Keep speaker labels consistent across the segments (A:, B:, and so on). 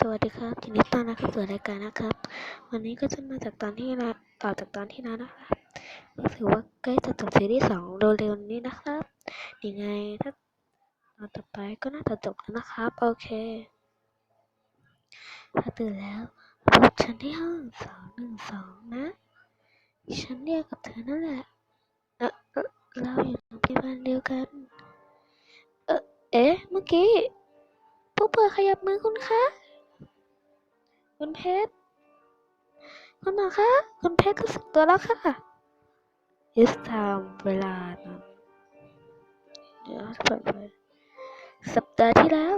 A: สวัสดีครับยินดีต้อนรับเข้าสู่รายการนะครับ วันนี้ก็จะมาจากตอนที่เราต่อจากตอนที่แล้วนะครับก็ถือว่าใกล้จะจบซีรีส์สองเร็วๆนี้นะครับยังไงถ้าตอนต่อไปก็น่าจะจบแล้วนะครับ โอเคถ้าตื่นแล้วพบฉันที่ห้องสองหนึ่งสองนะ ฉันเรียกกับเธอนั่นแหละเออเอ่อเราอยู่โรงพยาบาลเดียวกัน เออเอ๊ะเมื่อกี้ผู้ป่วยขยับมือคุณคะ คุณเพชร คุณหมอคะ คุณเพชรรู้สึกตัวแล้วค่ะ It's time เวลานะเดี๋ยวเปิดเลยสัปดาห์ที่แล้ว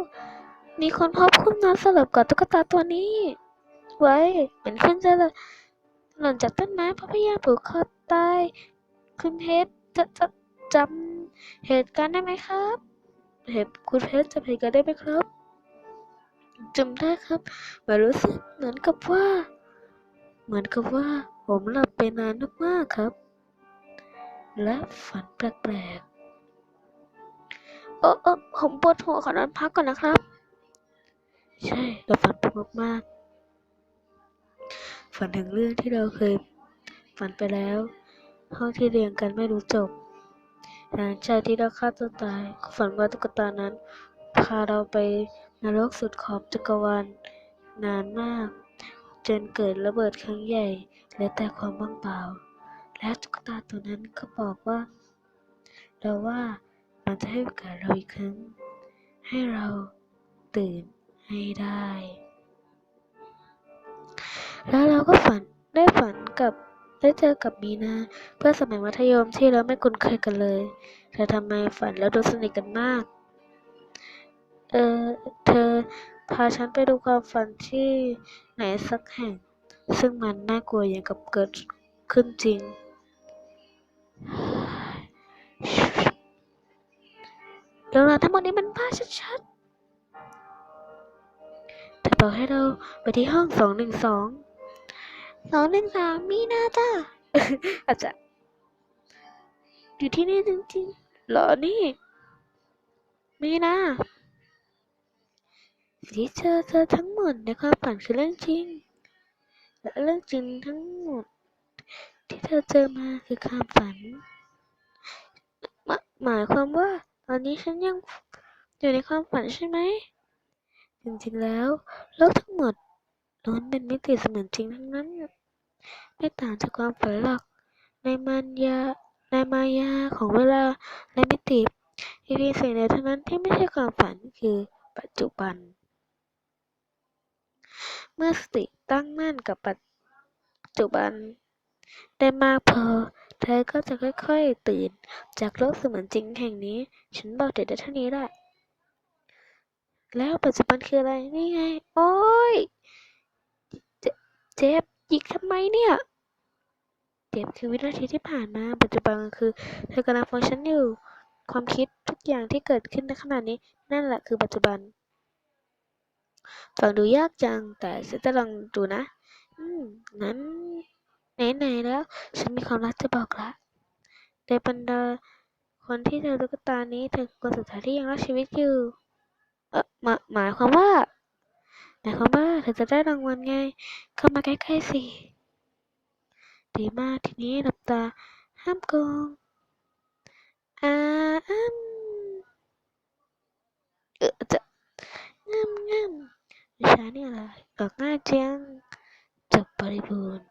A: มีคนพบคุณนอนสลบกับตุ๊กตาตัวนี้ ไว้เหมือนคุณจะหล่นจากต้นไม้เพราะพยายามผูกคอตายคุณเพชรจะจะจำเหตุการณ์ได้ไหมครับ เหตุคุณเพชรจำเหตุการณ์ได้ไหมครับ จำได้ครับมารู้สึกเหมือนกับว่า เหมือนกับว่า ผมหลับไปนานมากๆครับ และฝันแปลกๆ เออเออผมปวดหัวขอนอนพักก่อนนะครับ ใช่เราฝันไปมากๆฝันถึงเรื่องที่เราเคยฝันไปแล้วห้องที่เรียงกันไม่รู้จบหลังจากที่เราฆ่าตัวตายฝันว่าตุ๊กตานั้น พาเราไป นรกสุดขอบจักรวาลนานมาก จนเกิดระเบิดครั้งใหญ่และแต่ความว่างเปล่า และตุ๊กตาตัวนั้นก็บอกว่า เราว่ามันจะให้โอกาสเราอีกครั้ง ให้เราตื่นให้ได้ แล้วเราก็ฝันได้ฝันกับได้เจอกับมีนาเพื่อนสมัยมัธยมที่เราไม่คุ้นเคยกันเลยแต่ทำไมฝันแล้วดูสนิทกันมาก เออเธอพาฉันไปดูความฝันที่ไหนสักแห่ง ซึ่งมันน่ากลัวอย่างกับเกิดขึ้นจริง เรื่องราวทั้งหมดนี้มันบ้าชัดๆเธอบอกให้เราไปที่ห้องสองหนึ่งสอง สองหนึ่งสามมีนาจ้าอาจจะอยู่ที่นี่จริงๆเหรอนี่ มีนา สิ่งที่เธอเจอทั้งหมดในความฝันคือเรื่องจริง และเรื่องจริงทั้งหมด ที่เธอเจอมาคือความฝันหมายหมายความว่า ตอนนี้ฉันยังอยู่ในความฝันใช่ไหม จริงๆแล้ว โลกทั้งหมดล้วนเป็นมิติเสมือนจริงทั้งนั้น ไม่ต่างจากความฝันหรอก ในมายาในมายาของเวลาและมิติมีเพียงสิ่งเดียวเท่านั้นที่ไม่ใช่ความฝันคือปัจจุบัน เมื่อสติตั้งมั่นกับปัจจุบัน ได้มากพอ เธอก็จะค่อยๆตื่น จากโลกเสมือนจริงแห่งนี้ ฉันบอกเด็กได้เท่านี้แหละ แล้วปัจจุบันคืออะไร นี่ไง โอ้ย เจเจ็บหยิกทำไมเนี่ยเจ็บคือวินาทีที่ผ่านมา ปัจจุบันคือ เธอกำลังฟังฉันอยู่ ความคิดทุกอย่างที่เกิดขึ้นในขณะนี้ นั่นแหละคือปัจจุบัน ฟังดูยากจัง แต่ฉันจะลองดูนะ อืมงั้น ไหนๆแล้ว ฉันมีความรักจะบอกละในบรรดาคนที่เจอตุ๊กตานี้เธอคนสุดท้ายที่ยังรักชีวิตอยู่ เออหมายหมายความว่า หมายความว่าเธอจะได้รางวัลไง เข้ามาใกล้ๆสิ ดีมากทีนี้หลับตา ห้ามโกงอ่าอ้มเออจะ วิชานี่อะไรออกง่ายจังจบบริบูรณ์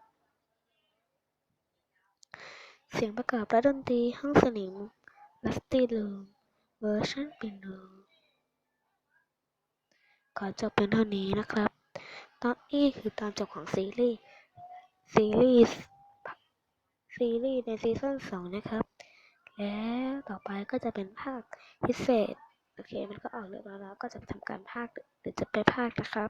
A: เสียงประกอบและดนตรีห้องสนิมลัสตี้ลูมเวอร์ชันปิโนขอจบเป็นเท่านี้นะครับ ตอนนี้คือตอนจบของซีรีส์ซีรีส์ซีรีส์ในซีซั่นสองนะครับ แล้วต่อไปก็จะเป็นภาคพิเศษ โอเค มันก็ออกเรื่องแล้วแล้วก็จะไปทำการภาคหรือจะไปภาคนะครับ